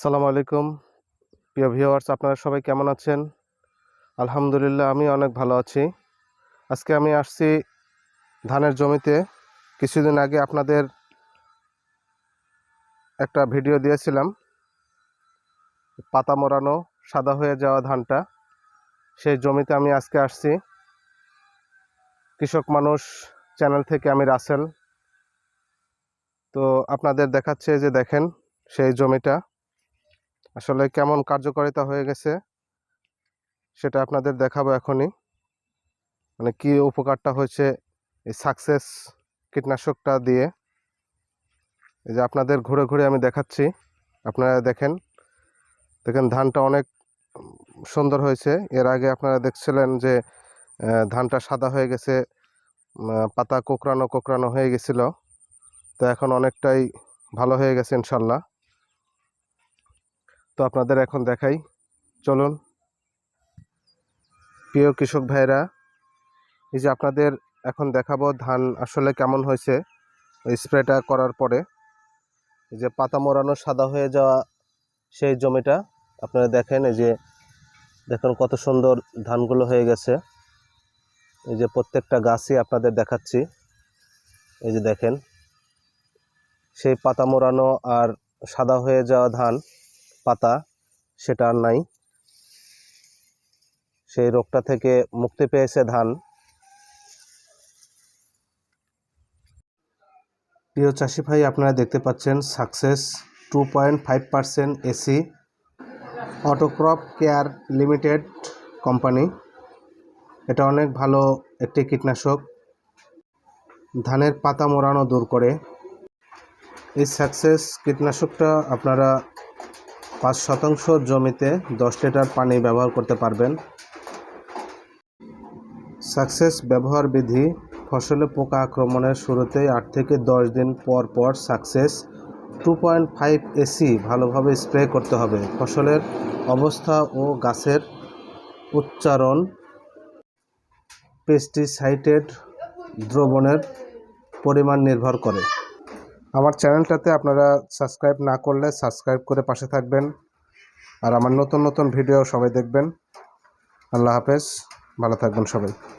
আসসালামু আলাইকুম। প্রিয় ভিউয়ার্স আপনারা সবাই কেমন আছেন? আলহামদুলিল্লাহ, আমি অনেক ভালো আছি। আজকে আমি আসছি ধানের জমিতে। কিছুদিন আগে আপনাদের একটা ভিডিও দিয়েছিলাম। পাতা মোড়ানো, সাদা হয়ে যাওয়া ধানটা। সেই জমিতে আমি আজকে আসছি। কৃষক মানুষ চ্যানেল থেকে আমি রাসেল। তো আপনাদের দেখাচ্ছে যে দেখেন সেই জমিটা। আসলে কেমন কার্যকারিতা হয়ে গেছে? সেটা আপনাদের দেখাবো এখনই। মানে কি উপকারটা হয়েছে এই সাকসেস কীটনাশকটা দিয়ে? এই যে আপনাদের ঘুরে ঘুরে আমি দেখাচ্ছি। আপনারা দেখেন দেখেন ধানটা অনেক সুন্দর হয়েছে। এর আগে আপনারা দেখছিলেন যে ধানটা সাদা হয়ে গেছে পাতা কোকড়ানো কোকড়ানো হয়ে গেছিল। তো এখন অনেকটাই ভালো হয়ে গেছে ইনশাল্লাহ। তো আপনাদের এখন দেখাই। চলুন। প্রিয় কৃষক ভাইরা এই যে আপনাদের এখন দেখাবো ধান আসলে কেমন হয়েছে। স্প্রেটা করার পরে এই যে পাতা মোড়ানো সাদা হয়ে যাওয়া সেই জমিটা আপনারা দেখেন, এই যে দেখুন কত সুন্দর ধানগুলো হয়ে গেছে। এই যে প্রত্যেকটা গাছই আপনাদের দেখাচ্ছি। এই যে দেখেন, সেই পাতা মোড়ানো আর সাদা হয়ে যাওয়া ধান পাতা, সেটা আর নাই। সেই রোগটা থেকে মুক্তি পেয়েছে ধান। প্রিয় চাষি ভাই, আপনারা দেখতে পাচ্ছেন success two point five percent AC autocrop care limited company. এটা অনেক ভালো একটি কীটনাশক। ধানের পাতা মোড়ানো দূর করে। এই সাকসেস কীটনাশকটা আপনারা পাঁচ শতাংশ জমিতে দশ লিটার পানি ব্যবহার করতে পারবেন। সাকসেস ব্যবহার বিধি, ফসলে পোকা আক্রমণের শুরুতেই আট থেকে দশ দিন পর পর success. Two point five AC ভালোভাবে স্প্রে করতে হবে। ফসলের অবস্থা ও গাছের উচ্চারণ। পেস্টিসাইডেড দ্রবণের পরিমাণ নির্ভর করে। আমার চ্যানেলটাতে আপনারা সাবস্ক্রাইব না করলে সাবস্ক্রাইব করে পাশে থাকবেন। আর আমার নতুন নতুন ভিডিও সবাই দেখবেন। আল্লাহ হাফেজ। ভালো থাকবেন সবাই।